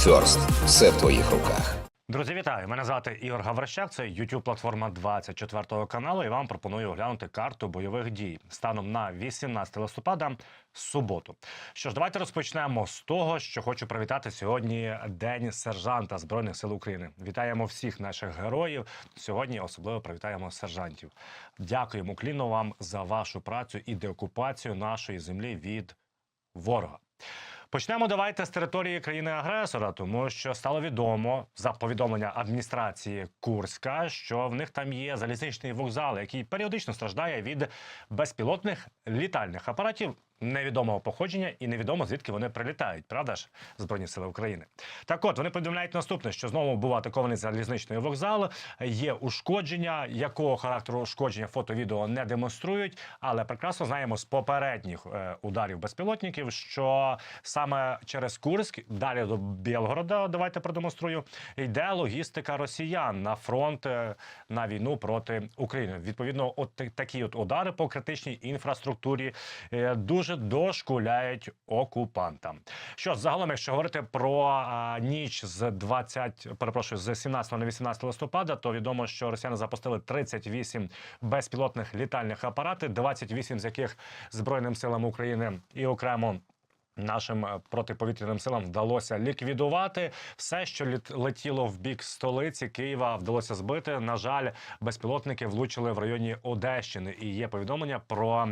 Ферст. Все в твоїх руках. Друзі, вітаю! Мене звати Ігор Гаврищак. Це youtube платформа 24 каналу. І вам пропоную оглянути карту бойових дій станом на 18 листопада суботу. Що ж, давайте розпочнемо з того, що хочу привітати сьогодні День сержанта збройних сил України. Вітаємо всіх наших героїв. Сьогодні особливо привітаємо сержантів. Дякуємо кліну вам за вашу працю і деокупацію нашої землі від ворога. Почнемо давайте з території країни-агресора, тому що стало відомо за повідомлення адміністрації Курська, що в них там є залізничний вокзал, який періодично страждає від безпілотних літальних апаратів невідомого походження і невідомо звідки вони прилітають. Правда ж, збройні сили України? Так, от вони повідомляють наступне, що знову був атакований залізничний вокзал. Є ушкодження, якого характеру ушкодження фото відео не демонструють, але прекрасно знаємо з попередніх е, ударів безпілотників, що саме через Курськ, далі до Білгорода, давайте продемонструю, йде логістика росіян на фронт е, на війну проти України. Відповідно, от такі от удари по критичній інфраструктурі е, дуже дошкуляють окупантам. Що загалом, якщо говорити про а, ніч з 20, перепрошую, з 17 на 18 листопада, то відомо, що росіяни запустили 38 безпілотних літальних апаратів, 28 з яких збройним силам України і окремо. Нашим е, протиповітряним силам вдалося ліквідувати все, що летіло в бік столиці Києва. Вдалося збити. На жаль, безпілотники влучили в районі Одещини, і є повідомлення про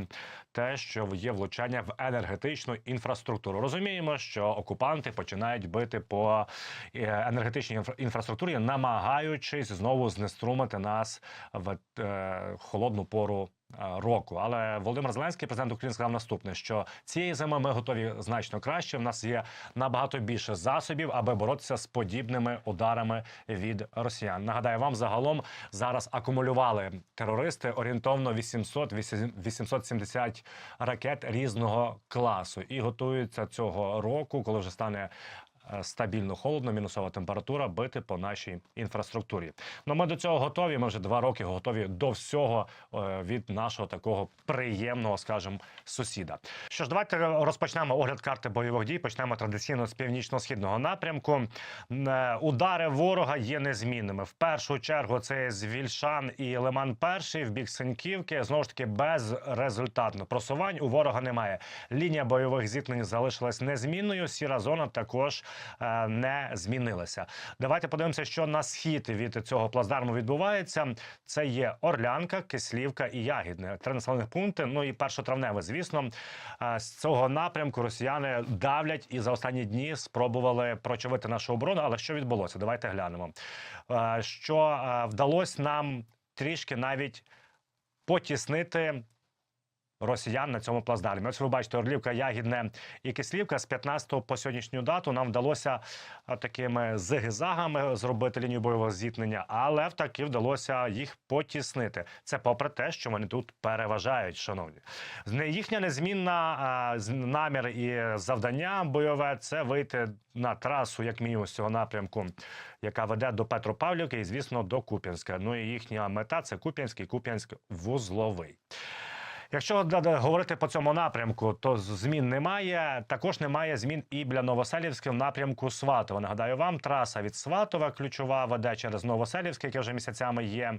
те, що є влучання в енергетичну інфраструктуру. Розуміємо, що окупанти починають бити по е, енергетичній інфра- інфраструктурі, намагаючись знову знеструмити нас в е, холодну пору е, року. Але Володимир Зеленський, президент України, сказав наступне: що цієї зими ми готові значно краще. В нас є набагато більше засобів, аби боротися з подібними ударами від росіян. Нагадаю, вам загалом зараз акумулювали терористи орієнтовно 800 870 ракет різного класу і готуються цього року, коли вже стане. Е, Стабільно холодно, мінусова температура бити по нашій інфраструктурі. Ну ми до цього готові. Ми вже два роки готові до всього е, від нашого такого приємного, скажімо, сусіда. Що ж, давайте розпочнемо огляд карти бойових дій. Почнемо традиційно з північно-східного напрямку. Е, Удари ворога є незмінними. В першу чергу це з Вільшан і Лиман Перший в бік Синьківки. Знову ж таки, безрезультатно просувань у ворога немає. Лінія бойових зіткнень залишилась незмінною. Сіра зона також не змінилася. Давайте подивимося, що на схід від цього плацдарму відбувається. Це є Орлянка, Кислівка і Ягідне. Три населених пункти. Ну і першотравневе, звісно. Е, З цього напрямку росіяни давлять і за останні дні спробували прочовити нашу оборону. Але що відбулося? Давайте глянемо. Е, Що е, вдалося нам трішки навіть потіснити росіян на цьому плацдармі. Ось ви бачите, Орлівка, Ягідне і Кислівка з 15 по сьогоднішню дату нам вдалося такими зигзагами зробити лінію бойового зіткнення, але втаки вдалося їх потіснити. Це попри те, що вони тут переважають, шановні. Їхня незмінна намір і завдання бойове це вийти на трасу, як мінімум з цього напрямку, яка веде до Петропавлівки і, звісно, до Куп'янська. Ну і їхня мета це Куп'янський, Куп'янськ вузловий. Якщо говорити по цьому напрямку, то змін немає. Також немає змін і для Новоселівського напрямку Сватова. Нагадаю вам, траса від Сватова ключова веде через Новоселівське, яке вже місяцями є.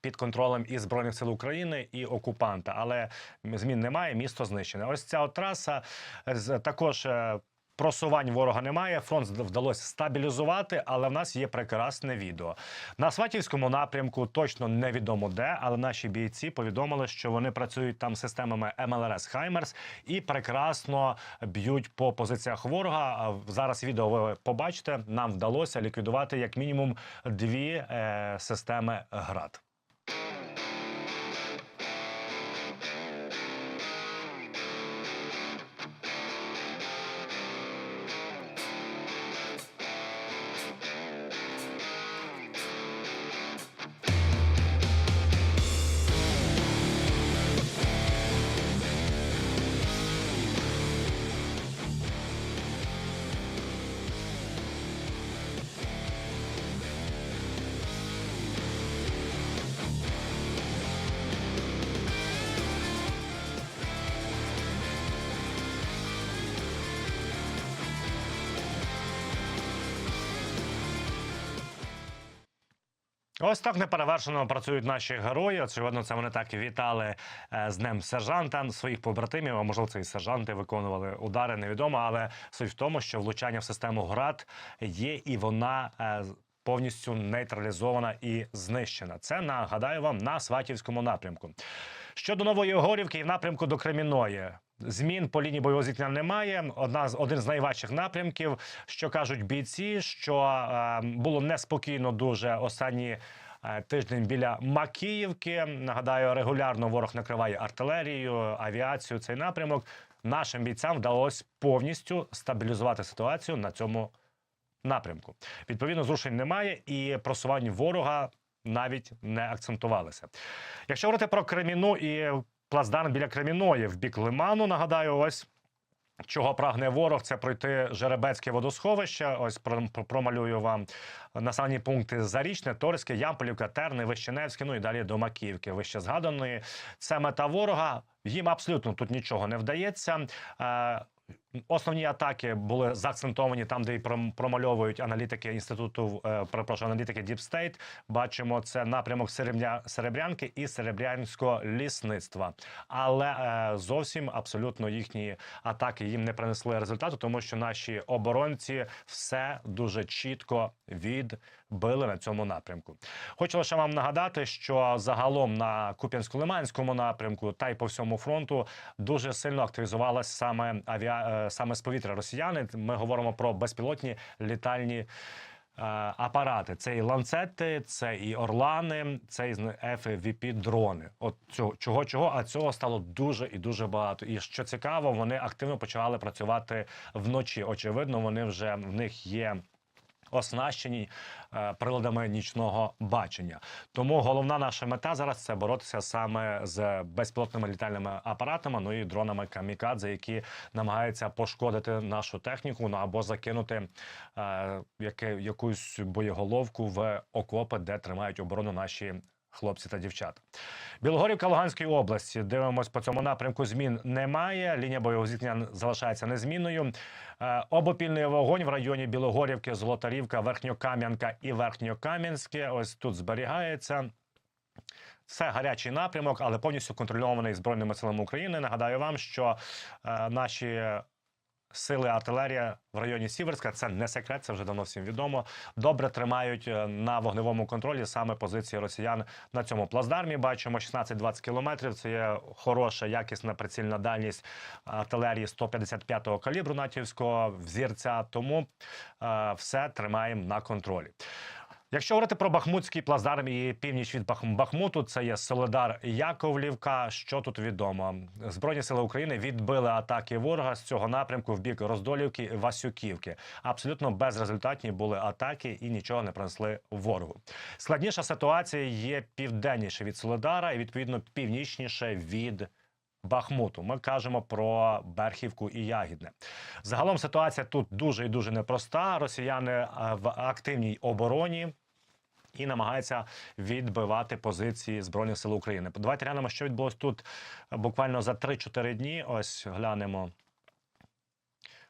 Під контролем і збройних сил України і окупанта, але змін немає. Місто знищене. Ось ця от траса з- також е, просувань ворога немає. Фронт вдалося стабілізувати, але в нас є прекрасне відео на Сватівському напрямку. Точно невідомо де, але наші бійці повідомили, що вони працюють там системами МЛРС Хаймерс і прекрасно б'ють по позиціях ворога. Зараз відео ви побачите. Нам вдалося ліквідувати як мінімум дві е, системи ГРАД. Ось так неперевершено працюють наші герої. Очевидно, це вони так вітали е, з днем сержанта своїх побратимів. А можливо, це і сержанти виконували удари. Невідомо, але суть в тому, що влучання в систему ГРАД є, і вона. е, Повністю нейтралізована і знищена. Це нагадаю вам на Сватівському напрямку. Щодо нової Горівки і в напрямку до Креміної. Змін по лінії бойового зіткнення немає. Одна з один з найважчих напрямків, що кажуть бійці, що е, було неспокійно дуже останні. е, Тиждень біля Макіївки. Нагадаю, регулярно ворог накриває артилерією, авіацію. Цей напрямок нашим бійцям вдалося повністю стабілізувати ситуацію на цьому напрямку. Відповідно, зрушень немає, і просувань ворога навіть не акцентувалися. Якщо говорити про Креміну і плацдарм біля Креміної в бік Лиману, нагадаю, ось. Чого прагне ворог, це пройти Жеребецьке водосховище. Ось про- про- промалюю вам населені пункти Зарічне, Торське, Ямполівка, Терни, Вищеневське, ну і далі до Макіївки, вище згаданої. Це мета ворога. Їм абсолютно тут нічого не вдається. Е, Основні атаки були заакцентовані там, де і пром- промальовують аналітики інституту е, перепрошую, аналітики Deep State. Бачимо, це напрямок Серебря... Серебрянки і Серебрянського лісництва. Але е, зовсім абсолютно їхні атаки їм не принесли результату, тому що наші оборонці все дуже чітко відбили на цьому напрямку. Хочу лише вам нагадати, що загалом на Куп'янсько-Лиманському напрямку та й по всьому фронту дуже сильно активізувалась саме авіа... саме з повітря росіяни. Ми говоримо про безпілотні літальні. е, Апарати це і ланцети, це і орлани, це і FVP дрони. От цього чого чого, а цього стало дуже і дуже багато. І що цікаво, вони активно почали працювати вночі. Очевидно, вони вже в них є оснащені е, приладами нічного бачення. Тому головна наша мета зараз це боротися саме з безпілотними літальними апаратами, ну і дронами камікадзе, які намагаються пошкодити нашу техніку, ну або закинути е, яке, якусь боєголовку в окопи, де тримають оборону наші. Хлопці та дівчата. Білогорівка Луганської області. Дивимось по цьому напрямку. Змін немає. Лінія бойового зіткнення залишається незмінною. Е, Обопільний вогонь в районі Білогорівки, Золотарівка, Верхньокам'янка і Верхньокам'янське. Ось тут зберігається. Це гарячий напрямок, але повністю контрольований збройними силами України. Нагадаю вам, що е, наші сили артилерія в районі Сіверська це не секрет, це вже давно всім відомо. Добре тримають е, на вогневому контролі саме позиції росіян на цьому плацдармі. Бачимо 16-20 кілометрів. Це є хороша, якісна прицільна дальність артилерії 155-го калібру натівського взірця. Тому е, все тримаємо на контролі. Якщо говорити про Бахмутський плацдарм і північ від Бах- Бахмуту, це є Соледар Яковлівка. Що тут відомо? Збройні сили України відбили атаки ворога з цього напрямку в бік Роздолівки Васюківки. Абсолютно безрезультатні були атаки і нічого не принесли ворогу. Складніша ситуація є південніше від Соледара і відповідно північніше від. Бахмуту, ми кажемо про Берхівку і Ягідне. Загалом ситуація тут дуже і дуже непроста. Росіяни е, в активній обороні і намагаються відбивати позиції збройних сил України. Давайте глянемо, що відбулось тут е, буквально за 3-4 дні. Ось глянемо.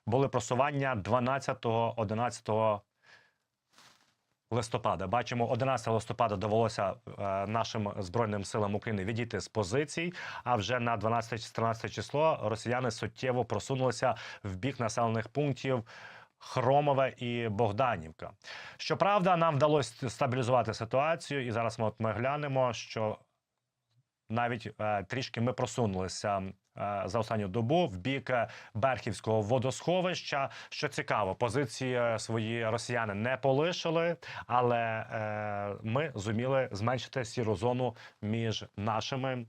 Були просування 12-11 листопада. Бачимо, 11 листопада довелося е, нашим збройним силам України відійти з позицій. А вже на 12-13 число росіяни суттєво просунулися в бік населених пунктів. Хромове і Богданівка. Щоправда, нам вдалося стабілізувати ситуацію, і зараз ми от ми глянемо, що навіть е, трішки ми просунулися за останню добу в бік е, Берхівського водосховища. Що цікаво, позиції е, свої росіяни не полишили, але е, ми зуміли зменшити сіру зону між нашими е,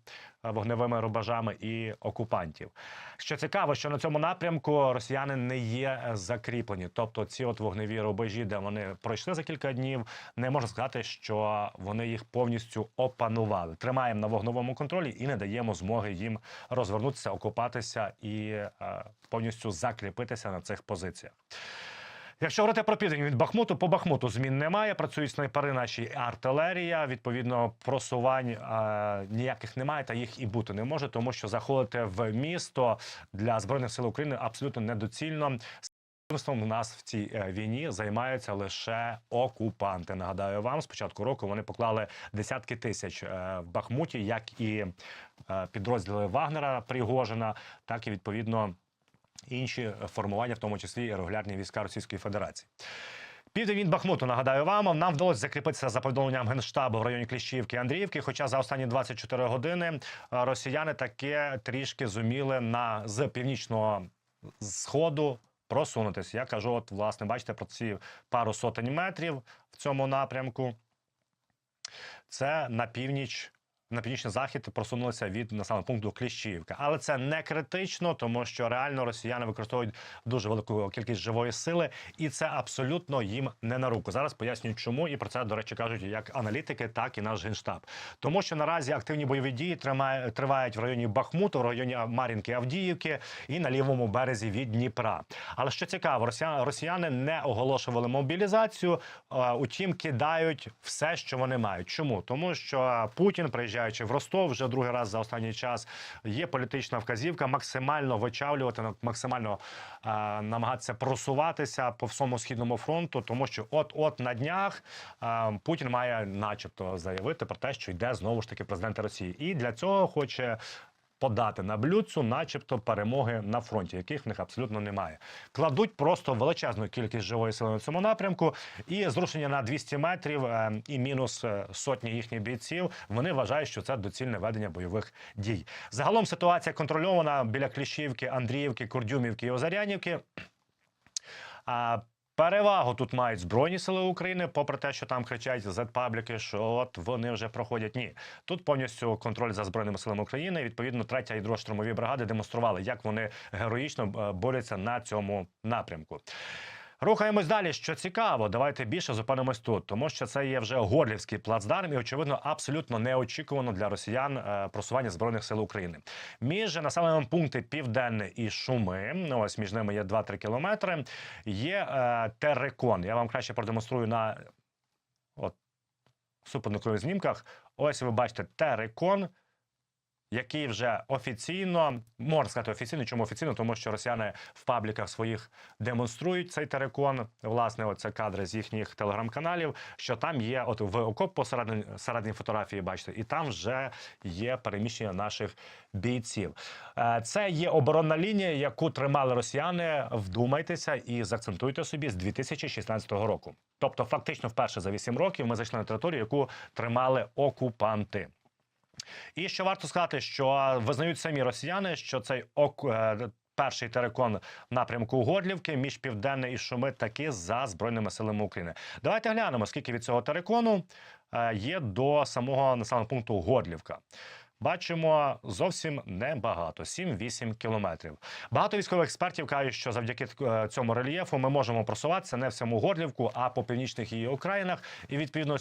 вогневими рубежами і окупантів. Що цікаво, що на цьому напрямку росіяни не є е, закріплені. Тобто, ці от вогневі рубежі, де вони пройшли за кілька днів, не можна сказати, що вони їх повністю опанували. Тримаємо на вогневому контролі і не даємо змоги їм розвернутися, окупатися і е, повністю закріпитися на цих позиціях. Якщо говорити про південь від Бахмуту, по Бахмуту змін немає. Працюють снайпери наші артилерія. Відповідно, просувань е, ніяких немає, та їх і бути не може, тому що заходити в місто для збройних сил України абсолютно недоцільно. У нас в цій е, війні займаються лише окупанти. Нагадаю вам, з початку року вони поклали десятки тисяч е, в Бахмуті, як і е, підрозділи Вагнера Пригожина, так і відповідно інші формування, в тому числі і регулярні війська Російської Федерації. Південь від Бахмуту, нагадаю вам, нам вдалося закріпитися за повідомленням Генштабу в районі Кліщівки Андріївки. Хоча за останні 24 години росіяни таке трішки зуміли на з північного сходу просунутися. Я кажу, от власне, бачите, про ці пару сотень метрів в цьому напрямку. Це на північ. На північний захід просунулися від населеного пункту Кліщівка, але це не критично, тому що реально росіяни використовують дуже велику кількість живої сили, і це абсолютно їм не на руку. Зараз пояснюю, чому і про це до речі кажуть як аналітики, так і наш генштаб. Тому що наразі активні бойові дії тривають в районі Бахмуту, в районі Мар'їнки Авдіївки і на лівому березі від Дніпра. Але що цікаво, росіяни, не оголошували мобілізацію, утім кидають все, що вони мають. Чому? Тому що Путін, приїжджаючи в Ростов, вже другий раз за останній час є політична вказівка максимально вичавлювати, максимально е, намагатися просуватися по всьому східному фронту, тому що от-от на днях е, Путін має, начебто, заявити про те, що йде знову ж таки президент Росії, і для цього хоче. Подати на блюдцю, начебто, перемоги на фронті, яких в них абсолютно немає. Кладуть просто величезну кількість живої сили на цьому напрямку, і зрушення на 200 метрів е, і мінус е, сотні їхніх бійців. Вони вважають, що це доцільне ведення бойових дій. Загалом ситуація контрольована біля Кліщівки, Андріївки, Курдюмівки і Озарянівки. Перевагу тут мають Збройні сили України, попри те, що там кричать зет-пабліки, що от вони вже проходять. Ні, тут повністю контроль за збройними силами України. Відповідно, третя і штурмові бригади демонстрували, як вони героїчно е, борються на цьому напрямку. Рухаємось далі. Що цікаво, давайте більше зупинимось тут, тому що це є вже горлівський плацдарм, і очевидно абсолютно неочікувано для росіян е, просування збройних сил України. Між населеними пункти Південне і Шуми, ось між ними є 2-3 кілометри. Є е, терекон. Я вам краще продемонструю на от супутникових знімках. Ось ви бачите терекон який вже офіційно можна сказати офіційно. Чому офіційно? Тому що росіяни в пабліках своїх демонструють цей терекон. Власне, оце кадри з їхніх телеграм-каналів. Що там є, от в окоп посередині середній фотографії, бачите, і там вже є переміщення наших бійців. Е, Це є оборонна лінія, яку тримали росіяни. Вдумайтеся і заакцентуйте собі з 2016 року. Тобто, фактично, вперше за 8 років ми зайшли на територію, яку тримали окупанти. І що варто сказати, що визнають самі росіяни, що цей ок. е, Перший терекон напрямку Горлівки між південне і Шуми таки за збройними силами України. Давайте глянемо, скільки від цього терекону е, є до самого населеного пункту Горлівка. Бачимо зовсім небагато 7-8 кілометрів. Багато військових експертів кажуть, що завдяки е, цьому рельєфу ми можемо просуватися не в саму Горлівку, а по північних її окраїнах, і відповідно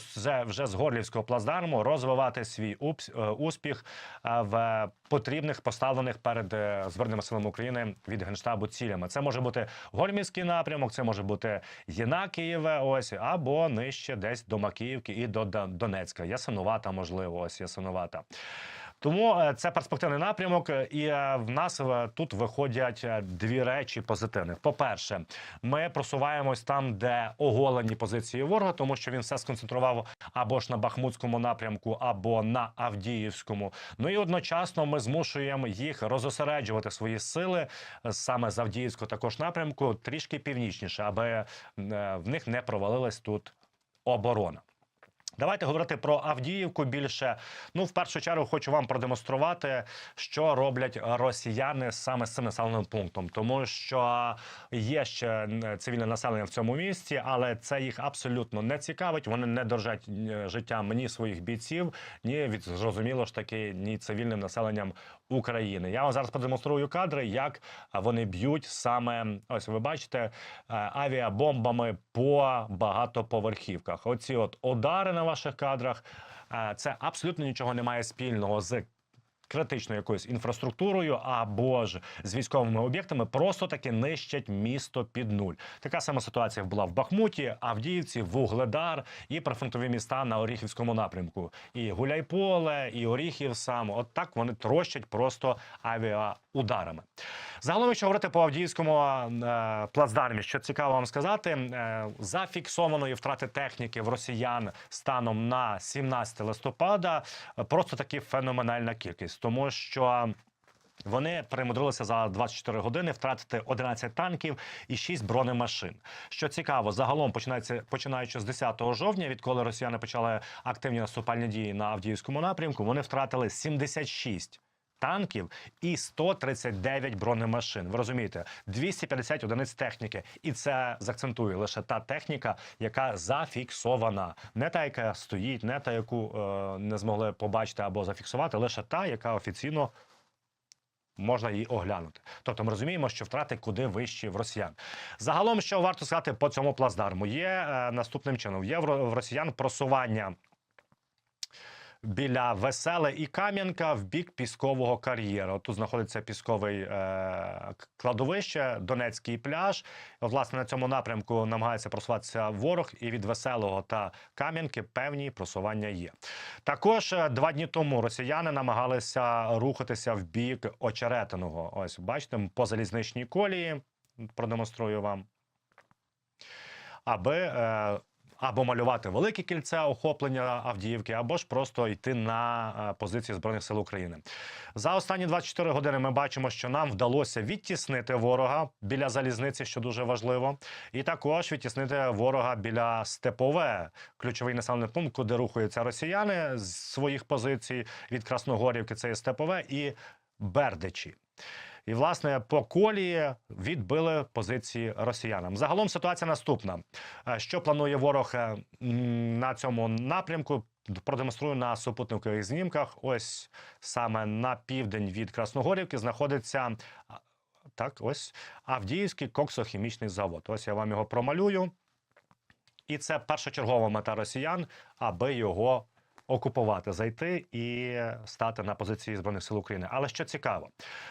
вже з Горлівського плацдарму розвивати свій е, успіх е, в потрібних поставлених перед збройними силами України від генштабу цілями. Це може бути Гольмівський напрямок, це може бути Єнакієве, ось або нижче, десь до Макіївки і до Дон- Донецька. Ясинувата, можливо, ось Ясинувата. Тому е, це перспективний напрямок, е, і е, в нас тут виходять дві речі позитивних. По-перше, ми просуваємось там, де оголені позиції ворога, тому що він все сконцентрував або ж на Бахмутському напрямку, або на Авдіївському. Ну і одночасно ми змушуємо їх розосереджувати свої сили саме з Авдіївського також напрямку трішки північніше, аби в них не провалилась тут оборона. Давайте говорити про Авдіївку більше. Ну, в першу чергу, хочу вам продемонструвати, що роблять росіяни саме з цим населеним пунктом, тому що є ще цивільне населення в цьому місті, але це їх абсолютно не цікавить. Вони не дорожать е, життям ні своїх бійців, ні від зрозуміло ж таки, ні цивільним населенням України. Я вам зараз продемонструю кадри, як вони б'ють саме ось ви бачите авіабомбами по багатоповерхівках. Оці от удари на ваших кадрах. Це абсолютно нічого не має спільного з критичною якоюсь інфраструктурою або ж з військовими об'єктами, просто таки нищать місто під нуль. Така сама ситуація була в Бахмуті, Авдіївці, Вугледар і прифронтові міста на Оріхівському напрямку. І Гуляйполе, і Оріхів сам. От так вони трощать просто авіаударами. Загалом, якщо говорити по Авдіївському е, плацдармі, що цікаво вам сказати, е, зафіксованої втрати техніки в росіян станом на 17 листопада е, просто таки феноменальна кількість, тому що. Вони примудрилися за 24 години втратити 11 танків і 6 бронемашин. Що цікаво, загалом починається починаючи з 10 жовтня, відколи росіяни почали активні наступальні дії на Авдіївському напрямку, вони втратили 76 танків і 139 бронемашин. Ви розумієте, 250 одиниць техніки, і це заакцентую лише та техніка, яка зафіксована, не та, яка стоїть, не та, яку е, не змогли побачити або зафіксувати, лише та, яка офіційно. Можна її оглянути. Тобто ми розуміємо, що втрати куди вищі в росіян. Загалом, що варто сказати по цьому плацдарму, є е, наступним чином: є в росіян просування біля Веселе і Кам'янка в бік піскового кар'єру. Тут знаходиться пісковий е, кладовище, Донецький пляж. Власне, на цьому напрямку намагається просуватися ворог, і від Веселого та Кам'янки певні просування є. Також е, два дні тому росіяни намагалися рухатися в бік Очеретиного. Ось бачите, по залізничній колії продемонструю вам. Аби е, або малювати велике кільце охоплення Авдіївки, або ж просто йти на е, позиції збройних сил України. За останні 24 години ми бачимо, що нам вдалося відтіснити ворога біля залізниці, що дуже важливо, і також відтіснити ворога біля Степове, ключовий населений пункт, куди рухаються росіяни з своїх позицій від Красногорівки. Це є Степове і Бердичі. І власне по колії відбили позиції росіянам. Загалом ситуація наступна: Е, що планує ворог е, на цьому напрямку? Продемонструю на супутникових знімках. Ось саме на південь від Красногорівки знаходиться так, ось Авдіївський коксохімічний завод. Ось я вам його промалюю. І це першочергова мета росіян, аби його окупувати, зайти і стати на позиції збройних сил України. Але що цікаво,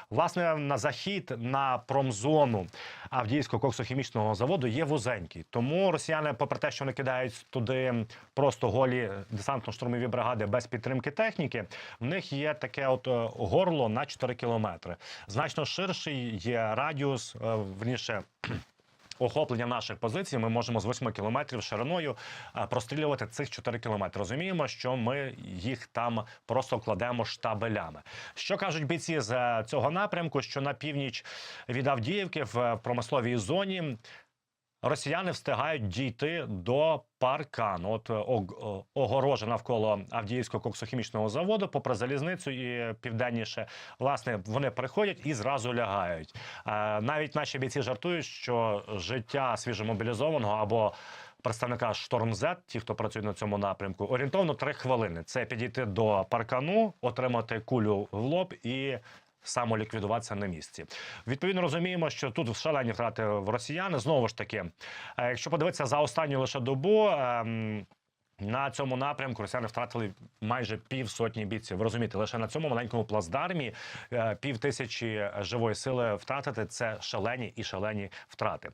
власне, на захід на промзону Авдіївського коксохімічного заводу є вузенький. Тому росіяни, попри те, що вони кидають туди просто голі десантно-штурмові бригади без підтримки техніки, в них є таке от е, горло на 4 кілометри. Значно ширший є радіус, е, верніше. Охоплення наших позицій ми можемо з 8 кілометрів шириною е, прострілювати цих 4 кілометри. Розуміємо, що ми їх там просто кладемо штабелями. Що кажуть бійці з е, цього напрямку? Що на північ від Авдіївки в е, промисловій зоні росіяни встигають дійти до паркану. От е, ог- огорожа навколо Авдіївського коксохімічного заводу, попри залізницю і південніше, власне, вони приходять і зразу лягають. Е, Навіть наші бійці жартують, що життя свіжомобілізованого або Представника Шторм Z, ті, хто працює на цьому напрямку, орієнтовно три хвилини. Це підійти до паркану, отримати кулю в лоб і самоліквідуватися на місці. Відповідно, розуміємо, що тут шалені втрати в росіян. Знову ж таки, е, якщо подивитися за останню лише добу. ем, на цьому напрямку росіяни втратили майже півсотні бійців. Ви розумієте, лише на цьому маленькому плацдармі е, пів тисячі живої сили втратити це шалені і шалені втрати.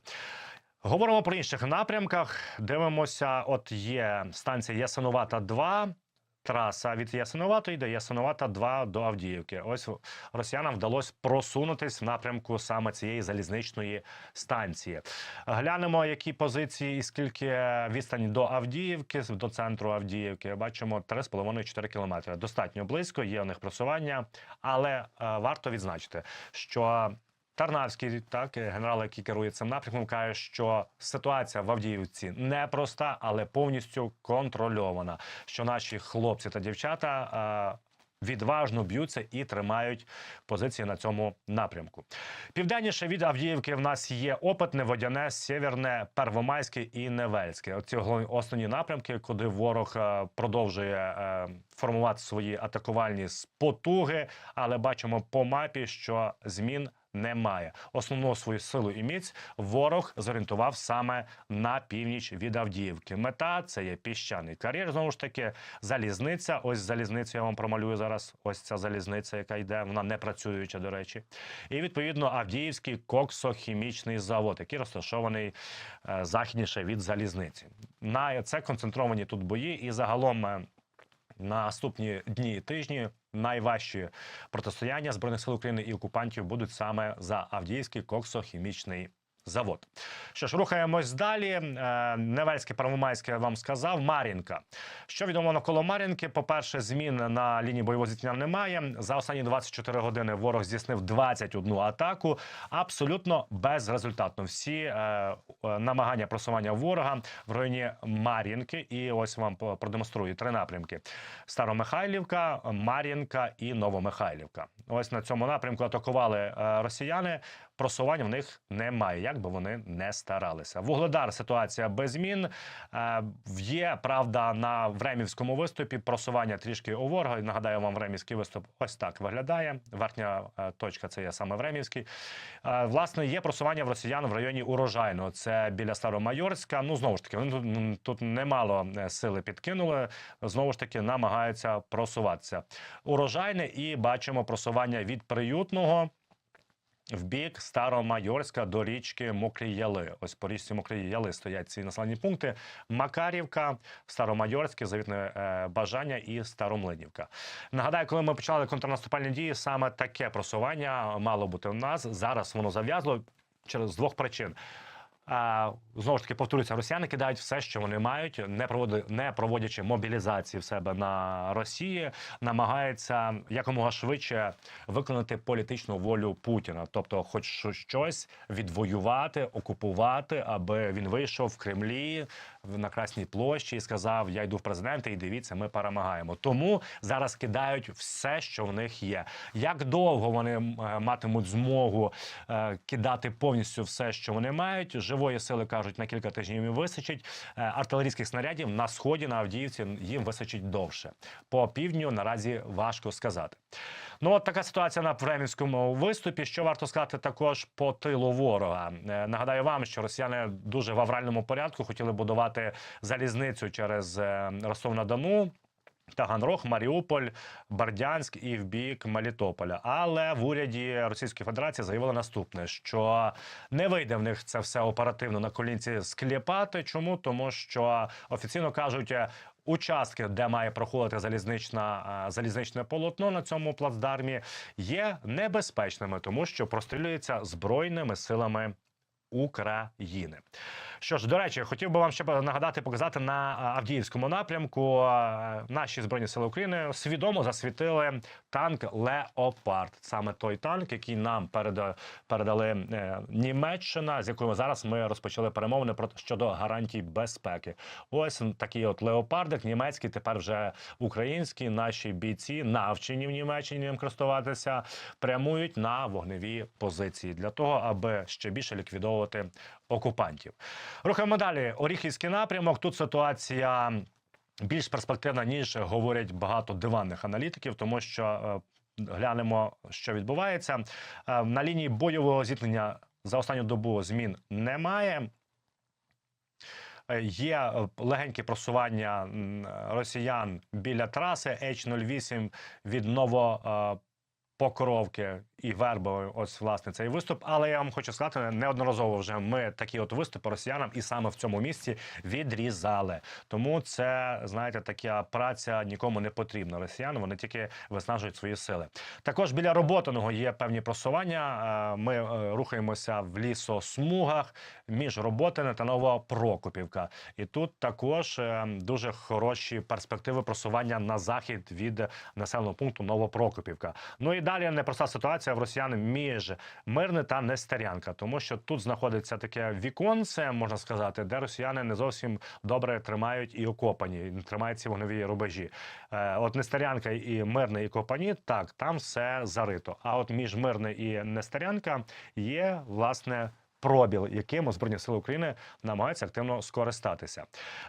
Говоримо про інших напрямках. Дивимося, от є станція Ясинувата 2 Траса від Ясиноватої до Ясиновата 2 до Авдіївки. Ось росіянам вдалося просунутись в напрямку саме цієї залізничної станції. Глянемо, які позиції і скільки відстані до Авдіївки, до центру Авдіївки. Бачимо 3,5-4 кілометри. Достатньо близько, є у них просування, але е, варто відзначити, що Тарнавський, так генерал, який керує цим напрямком, каже, що ситуація в Авдіївці непроста, але повністю контрольована. Що наші хлопці та дівчата. е, Відважно б'ються і тримають позиції на цьому напрямку. Південніше від Авдіївки в нас є Опитне, Водяне, Сєвєрне, Первомайське і Невельське. Оці основні напрямки, куди ворог е, продовжує е, формувати свої атакувальні спотуги, але бачимо по мапі, що змін немає. Основну свою силу і міць ворог зорієнтував саме на північ від Авдіївки. Мета це є піщаний кар'єр. Знову ж таки, залізниця. Ось залізницю я вам промалюю зараз. Ось ця залізниця, яка йде, вона не працююча, до речі. І відповідно Авдіївський коксохімічний завод, який розташований е, західніше від залізниці. На це концентровані тут бої, і загалом. е, Наступні дні і тижні найважчі протистояння збройних сил України і окупантів будуть саме за Авдіївський коксохімічний завод. Що ж, рухаємось далі. Е, Невельське Первомайське вам сказав. Мар'їнка. Що відомо навколо Мар'їнки? По-перше, змін на лінії бойового зіткнення немає. За останні 24 години ворог здійснив 21 атаку. Абсолютно безрезультатно. Всі е, е, намагання просування ворога в районі Мар'їнки. І ось вам продемонструю три напрямки: Старомихайлівка, Мар'їнка і Новомихайлівка. Ось на цьому напрямку атакували росіяни. Просування в них немає, як би вони не старалися. Вугледар ситуація без змін. Е, Є правда на времівському виступі. Просування трішки у ворога. Нагадаю вам, времівський виступ ось так виглядає. Верхня е, точка це є саме времівський. Е, Власне, є просування в росіян в районі урожайного. Це біля Старомайорська. Ну знову ж таки, вони тут, тут немало сили підкинули. Знову ж таки, намагаються просуватися. Урожайне і бачимо просування від приютного. В бік Старомайорська до річки Мокрі Яли. Ось по річці Мокрі Яли стоять ці населені пункти. Макарівка, Старомайорське, завітне е, бажання і Старомлинівка. Нагадаю, коли ми почали контрнаступальні дії, саме таке просування мало бути у нас. Зараз воно зав'язло через двох причин. А, знову ж таки, повторюється, росіяни кидають все, що вони мають, не проводи, не проводячи мобілізації в себе на Росії, намагаються якомога швидше виконати політичну волю Путіна, тобто, хоч щось відвоювати, окупувати, аби він вийшов в Кремлі на Красній площі і сказав: Я йду в президенти, і дивіться, ми перемагаємо. Тому зараз кидають все, що в них є. Як довго вони е, матимуть змогу е, кидати повністю все, що вони мають? Живої сили кажуть, на кілька тижнів їм вистачить. Е, артилерійських снарядів на сході на Авдіївці їм вистачить довше. По півдню наразі важко сказати. Ну, от така ситуація на Времівському виступі. Що варто сказати також по тилу ворога? Е, Нагадаю вам, що росіяни дуже в авральному порядку хотіли будувати залізницю через е, Ростов-на-Дону. Таганрог, Маріуполь, Бердянськ і в бік Мелітополя. Але в уряді Російської Федерації заявили наступне: що не вийде в них це все оперативно на колінці скліпати. Чому? Тому що офіційно кажуть. е, Участки, де має проходити залізнична е, залізничне полотно на цьому плацдармі, є небезпечними, тому що прострілюються збройними силами України. Що ж, до речі, хотів би вам ще нагадати, показати на Авдіївському напрямку. Наші збройні сили України свідомо засвітили танк Леопард. Саме той танк, який нам переда- передали е, Німеччина, з якою зараз ми розпочали перемовини про щодо гарантій безпеки. Ось такий от леопардик, німецький, тепер вже український. Наші бійці, навчені в Німеччині ним користуватися, прямують на вогневі позиції для того, аби ще більше ліквідовувати окупантів. Рухаємо далі. Оріхівський напрямок. Тут ситуація більш перспективна, ніж говорять багато диванних аналітиків, тому що е, глянемо, що відбувається. Е, на лінії бойового зіткнення за останню добу змін немає. Е, Є легеньке просування росіян біля траси H08 від Ново. Покровки і Вербової, ось власне цей виступ. Але я вам хочу сказати, неодноразово вже ми такі от виступи росіянам і саме в цьому місці відрізали. Тому це знаєте, така праця нікому не потрібна. Росіяни вони тільки виснажують свої сили. Також біля роботаного є певні просування. Е, Ми е, рухаємося в лісосмугах між Роботине та Новопрокопівка. І тут також е, дуже хороші перспективи просування на захід від населеного пункту Новопрокопівка. Ну і далі непроста ситуація в росіян між Мирне та Нестерянка, тому що тут знаходиться таке віконце, можна сказати, де росіяни не зовсім добре тримають і окопані, тримають ці вогневі рубежі. Е, От Нестерянка і Мирне і Копані, так, там все зарито. А от між Мирне і Нестерянка є власне пробіл, яким Збройні сили України намагаються активно скористатися.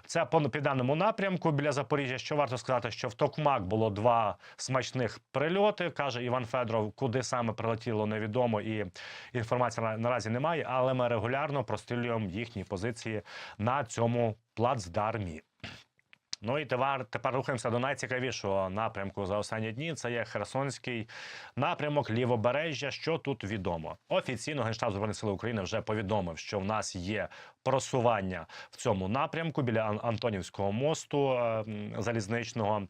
Це по південному напрямку біля Запоріжжя. Що варто сказати, що в Токмак було два смачних прильоти, каже Іван Федоров. Куди саме прилетіло, невідомо і інформації наразі немає. Але ми регулярно прострілюємо їхні позиції на цьому плацдармі. Ну і тепер, тепер рухаємося до найцікавішого напрямку за останні дні. Це є Херсонський напрямок лівобережжя. Що тут відомо? Офіційно Генштаб Збройних сил України вже повідомив, що в нас є просування в цьому напрямку біля Ан- Антонівського мосту е, залізничного.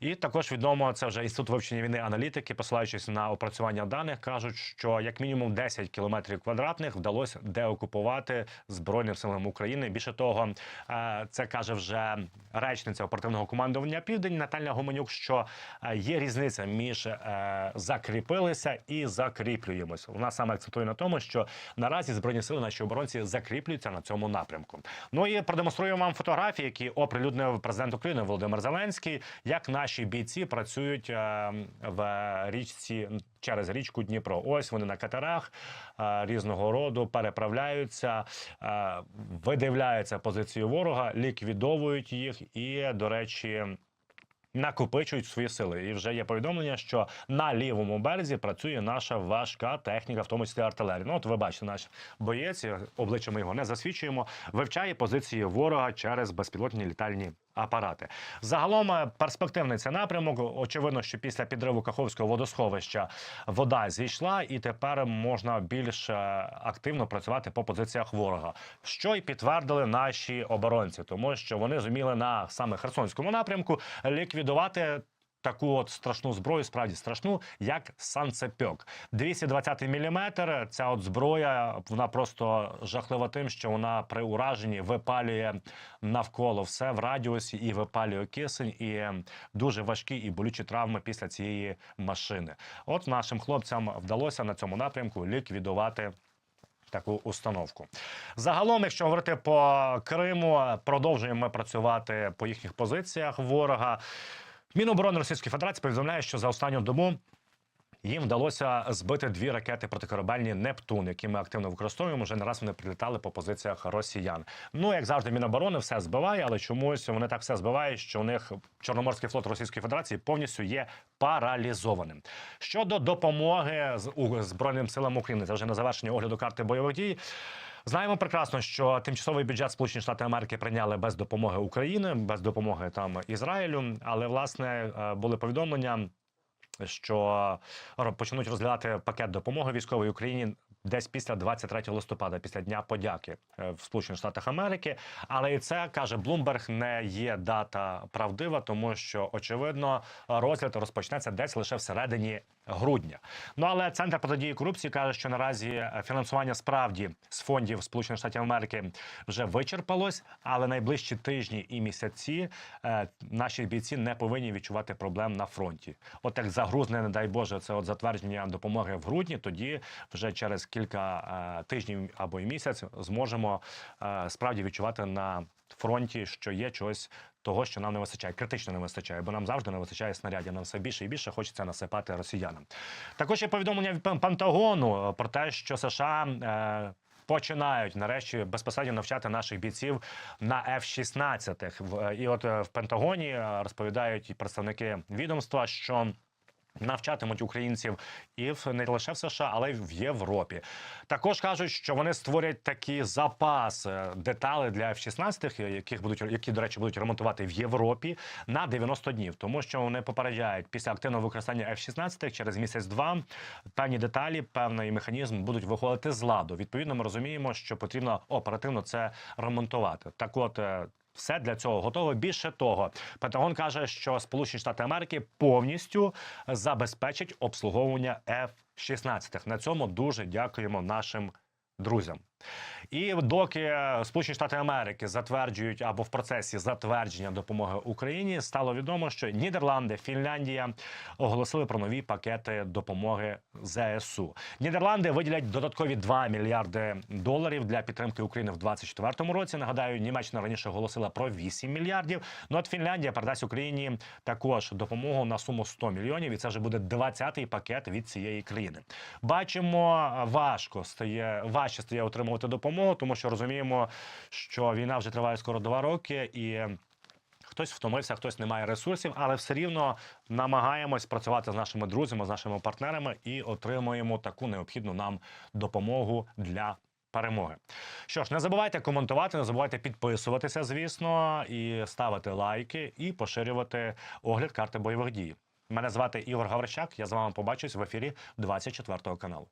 І також відомо це вже інститут вивчення війни аналітики, посилаючись на опрацювання даних, кажуть, що як мінімум 10 кілометрів квадратних вдалося деокупувати збройним силам України. Більше того, е, це каже вже речниця оперативного командування Південь Наталя Гуменюк, що е, є різниця між закріпилися і закріплюємось. Вона саме акцентує на тому, що наразі збройні сили наші оборонці закріплюються на цьому напрямку. Ну і продемонструю вам фотографії, які оприлюднив президент України Володимир Зеленський, як наші бійці працюють е, в річці через річку Дніпро. Ось вони на катерах е, різного роду переправляються, е, видивляються позицію ворога, ліквідовують їх і, до речі. Накопичують свої сили, і вже є повідомлення, що на лівому березі працює наша важка техніка, в тому числі артилерія. Ну, от ви бачите, наш боєць, обличчя ми його не засвідчуємо, вивчає позиції ворога через безпілотні літальні апарати. Загалом е, перспективний це напрямок. Очевидно, що після підриву Каховського водосховища вода зійшла, і тепер можна більш е, активно працювати по позиціях ворога, що й підтвердили наші оборонці, тому що вони зуміли на саме Херсонському напрямку ліквідувати. Таку от страшну зброю, справді страшну, як санцепьок. 220 міліметр. Ця от зброя, вона просто жахлива тим, що вона при ураженні випалює навколо все в радіусі і випалює кисень, і дуже важкі і болючі травми після цієї машини. От нашим хлопцям вдалося на цьому напрямку ліквідувати. Таку установку загалом, якщо говорити по Криму, продовжуємо ми працювати по їхніх позиціях ворога. Міноборони Російської Федерації повідомляє, що за останню добу їм вдалося збити дві ракети протикорабельні Нептун, які ми активно використовуємо. Вже не раз вони прилітали по позиціях росіян. Ну як завжди, міноборони все збиває, але чомусь вони так все збивають, що у них Чорноморський флот Російської Федерації повністю є паралізованим. Щодо допомоги з Збройним силам України, це вже на завершення огляду карти бойових дій. Знаємо прекрасно, що тимчасовий бюджет Сполучені Штати Америки прийняли без допомоги України, без допомоги там Ізраїлю. Але власне е, були повідомлення, що почнуть розглядати пакет допомоги військової Україні. Десь після 23 листопада, після дня подяки е, в Сполучених Штатах Америки, але і це каже Блумберг, не є дата правдива, тому що очевидно розгляд розпочнеться десь лише всередині грудня. Ну але центр протидії корупції каже, що наразі фінансування справді з фондів Сполучених Штатів Америки вже вичерпалось, але найближчі тижні і місяці е, наші бійці не повинні відчувати проблем на фронті. От як загрузне, не дай Боже, це от затвердження допомоги в грудні. Тоді вже через кілька е, тижнів або й місяць зможемо е, справді відчувати на фронті, що є чогось того, що нам не вистачає, критично не вистачає, бо нам завжди не вистачає снарядів. Нам все більше і більше хочеться насипати росіянам. Також є повідомлення від Пен- Пентагону е, про те, що США. Е, Починають нарешті безпосередньо навчати наших бійців на F-16. В- е, І от в Пентагоні розповідають представники відомства, що навчатимуть українців і в не лише в США, але й в Європі. Також кажуть, що вони створять такі запаси деталей для F-16, яких будуть які, до речі, будуть ремонтувати в Європі на 90 днів, тому що вони попереджають після активного використання F-16 через місяць-два певні деталі, певний механізм будуть виходити з ладу. Відповідно, ми розуміємо, що потрібно оперативно це ремонтувати. Так, от. Все для цього готово. Більше того, Пентагон каже, що Сполучені Штати Америки повністю забезпечать обслуговування F-16. На цьому дуже дякуємо нашим друзям. І доки Сполучені Штати Америки затверджують або в процесі затвердження допомоги Україні, стало відомо, що Нідерланди, Фінляндія оголосили про нові пакети допомоги ЗСУ. Нідерланди виділять додаткові 2 мільярди доларів для підтримки України в 2024 році. Нагадаю, Німеччина раніше оголосила про 8 мільярдів. Ну от Фінляндія передасть Україні також допомогу на суму 100 мільйонів, і це вже буде 20-й пакет від цієї країни. Бачимо, важко стає важче стає отримувати отримувати допомогу, тому що розуміємо, що війна вже триває скоро два роки і. Хтось втомився, хтось не має ресурсів, але все рівно намагаємось працювати з нашими друзями, з нашими партнерами і отримуємо таку необхідну нам допомогу для перемоги. Що ж, не забувайте коментувати, не забувайте підписуватися, звісно, і ставити лайки, і поширювати огляд карти бойових дій. Мене звати Ігор Гаврищак. Я з вами побачусь в ефірі 24 каналу.